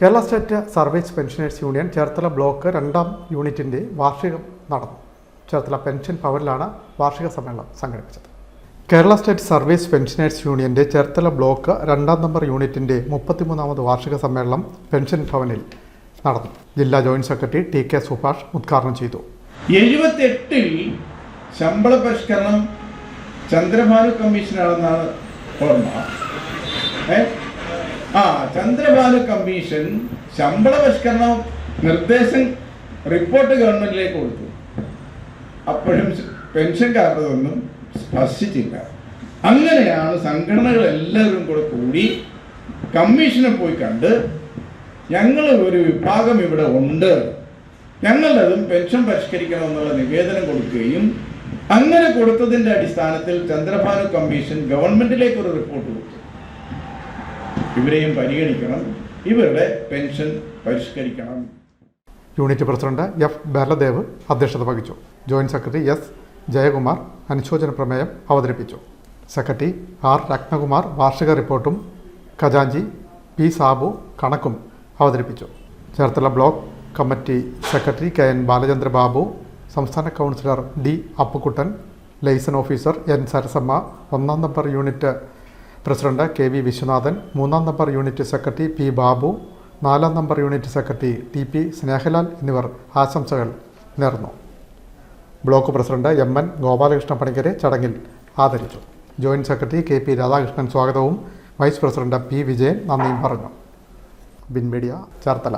Kerala state service pensioners union Cherthala block രണ്ടാം യൂണിറ്റിന്റെ വാർഷികം നടന്നു ചേർത്തല പെൻഷൻ ഭവനിലാണ് വാർഷിക സമ്മേളനം സംഘടിപ്പിച്ചത്. കേരള സ്റ്റേറ്റ് സർവീസ് പെൻഷനേഴ്സ് യൂണിയന്റെ ചേർത്തല ബ്ലോക്ക് രണ്ടാം നമ്പർ യൂണിറ്റിന്റെ മുപ്പത്തിമൂന്നാമത് വാർഷിക സമ്മേളനം പെൻഷൻ ഭവനിൽ നടന്നു. ജില്ലാ joint secretary T K Subhash ഉദ്ഘാടനം ചെയ്തു. എഴുപത്തെട്ടിൽ ശമ്പള പരിഷ്കരണം ചന്ദ്രഭാനു കമ്മീഷനാണെന്നാണ് ഓർമ്മ? ആ ചന്ദ്രഭാനു കമ്മീഷൻ ശമ്പള പരിഷ്കരണം നിർദ്ദേശം റിപ്പോർട്ട് ഗവൺമെന്റിലേക്ക് കൊടുത്തു. അപ്പോഴും പെൻഷൻകാരുടെതൊന്നും സ്പർശിച്ചില്ല. അങ്ങനെയാണ് സംഘടനകൾ എല്ലാവരും കൂടെ കൂടി കമ്മീഷനെ പോയി കണ്ട് ഞങ്ങൾ ഒരു വിഭാഗം ഇവിടെ ഉണ്ട്. ഞങ്ങളതും പെൻഷൻ പരിഷ്കരിക്കണമെന്നുള്ള നിവേദനം കൊടുക്കുകയും അങ്ങനെ കൊടുത്തതിന്റെ അടിസ്ഥാനത്തിൽ ചന്ദ്രഭാനു കമ്മീഷൻ ഗവൺമെന്റിലേക്ക് ഒരു റിപ്പോർട്ട് കൊടുത്തു. ഇവരെയും പരിഗണിക്കണം. ഇവരുടെ പെൻഷൻ പരിഷ്കരിക്കണം. യൂണിറ്റ് പ്രസിഡന്റ് എഫ് ബാലദേവ് അധ്യക്ഷത വഹിച്ചു. ജോയിന്റ് സെക്രട്ടറി എസ് ജയകുമാർ അനുശോചന പ്രമേയം അവതരിപ്പിച്ചു. സെക്രട്ടറി ആർ രത്നകുമാർ വാർഷിക റിപ്പോർട്ടും ഖജാഞ്ചി പി സാബു കണക്കും അവതരിപ്പിച്ചു. Cherthala block committee secretary K N Balachandra Babu സംസ്ഥാന councillor D Appukuttan liaison officer N Sarasamma ഒന്നാം number unit president K V Viswanathan മൂന്നാം number unit secretary P Babu നാലാം number unit secretary T P Snehalal എന്നിവർ ആശംസകൾ നേർന്നു. Block president M N Gopalakrishna പണിക്കരെ ചടങ്ങിൽ ആദരിച്ചു. Joint secretary K P Radhakrishnan സ്വാഗതവും vice president P Vijayan നന്ദിയും പറഞ്ഞു. ബിൻ മീഡിയ ചേർത്തല.